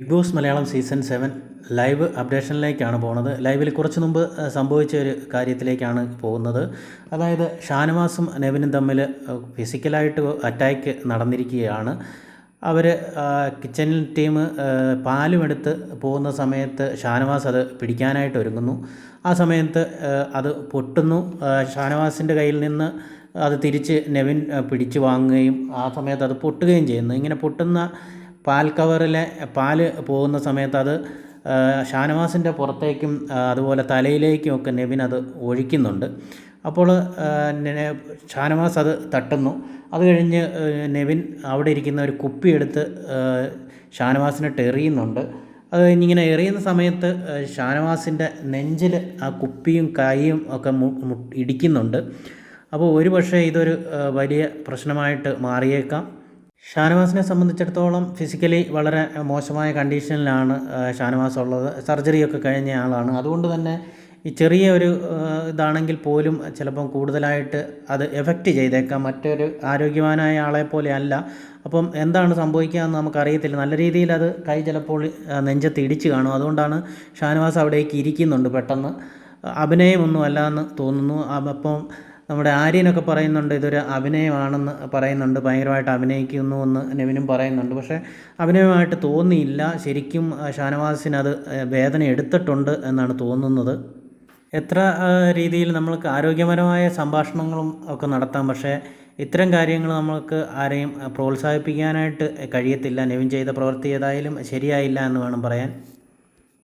Big boss Malayalam season seven live അപ്ഡേഷനിലേക്കാണ് പോകുന്നത്. ലൈവിൽ കുറച്ച് മുമ്പ് സംഭവിച്ച ഒരു കാര്യത്തിലേക്കാണ് പോകുന്നത്. അതായത് ഷാനവാസും നെവിനും തമ്മിൽ ഫിസിക്കലായിട്ട് അറ്റാക്ക് നടന്നിരിക്കുകയാണ്. അവർ കിച്ചണിൽ ടീം പാലുമെടുത്ത് പോകുന്ന സമയത്ത് ഷാനവാസ് അത് പിടിക്കാനായിട്ട് ഒരുങ്ങുന്നു. ആ സമയത്ത് അത് പൊട്ടുന്നു. ഷാനവാസിന്റെ കയ്യിൽ നിന്ന് അത് തിരിച്ച് നെവിൻ പിടിച്ചു വാങ്ങുകയും ആ സമയത്ത് അത് പൊട്ടുകയും ചെയ്യുന്നു. ഇങ്ങനെ പൊട്ടുന്ന പാൽ കവറിലെ പാൽ പോകുന്ന സമയത്ത് അത് ഷാനവാസിന്റെ പുറത്തേക്കും അതുപോലെ തലയിലേക്കും ഒക്കെ നെവിൻ അത് ഒഴിക്കുന്നുണ്ട്. അപ്പോൾ ഷാനവാസ് അത് തട്ടുന്നു. അത് കഴിഞ്ഞ് നെവിൻ അവിടെ ഇരിക്കുന്ന ഒരു കുപ്പി എടുത്ത് ഷാനവാസിനിട്ട് എറിയുന്നുണ്ട് അത് കഴിഞ്ഞിങ്ങനെ എറിയുന്ന സമയത്ത് ഷാനവാസിന്റെ നെഞ്ചിൽ ആ കുപ്പിയും കൈയും ഒക്കെ ഇടിക്കുന്നുണ്ട്. അപ്പോൾ ഒരു പക്ഷേ ഇതൊരു വലിയ പ്രശ്നമായിട്ട് മാറിയേക്കാം. ഷാനവാസിനെ സംബന്ധിച്ചിടത്തോളം ഫിസിക്കലി വളരെ മോശമായ കണ്ടീഷനിലാണ് ഷാനവാസ് ഉള്ളത്. സർജറിയൊക്കെ കഴിഞ്ഞ ആളാണ്. അതുകൊണ്ട് തന്നെ ഈ ചെറിയ ഒരു ഇതാണെങ്കിൽ പോലും ചിലപ്പം കൂടുതലായിട്ട് അത് എഫക്റ്റ് ചെയ്തേക്കാം. മറ്റൊരു ആരോഗ്യവാനായ ആളെ പോലെ അല്ല. അപ്പം എന്താണ് സംഭവിക്കുക എന്ന് നമുക്കറിയത്തില്ല. നല്ല രീതിയിൽ അത് കൈ ചിലപ്പോൾ നെഞ്ചത്ത് ഇടിച്ച് കാണും. അതുകൊണ്ടാണ് ഷാനവാസ് അവിടേക്ക് ഇരിക്കുന്നുണ്ട് പെട്ടെന്ന്. അഭിനയമൊന്നും അല്ല എന്ന് തോന്നുന്നു. അപ്പം നമ്മുടെ ആര്യനൊക്കെ പറയുന്നുണ്ട് ഇതൊരു അഭിനയമാണെന്ന് പറയുന്നുണ്ട് ഭയങ്കരമായിട്ട് അഭിനയിക്കുന്നു എന്ന് നെവിനും പറയുന്നുണ്ട്. പക്ഷേ അഭിനയമായിട്ട് തോന്നിയില്ല. ശരിക്കും ഷാനവാസിന് അത് വേദന എടുത്തിട്ടുണ്ട് എന്നാണ് തോന്നുന്നത്. എത്ര രീതിയിൽ നമ്മൾക്ക് ആരോഗ്യപരമായ സംഭാഷണങ്ങളും ഒക്കെ നടത്താം. പക്ഷേ ഇത്തരം കാര്യങ്ങൾ നമ്മൾക്ക് ആരെയും പ്രോത്സാഹിപ്പിക്കാനായിട്ട് കഴിയത്തില്ല. നെവിൻ ചെയ്ത പ്രവൃത്തി ഏതായാലും ശരിയായില്ല എന്ന് വേണം പറയാൻ.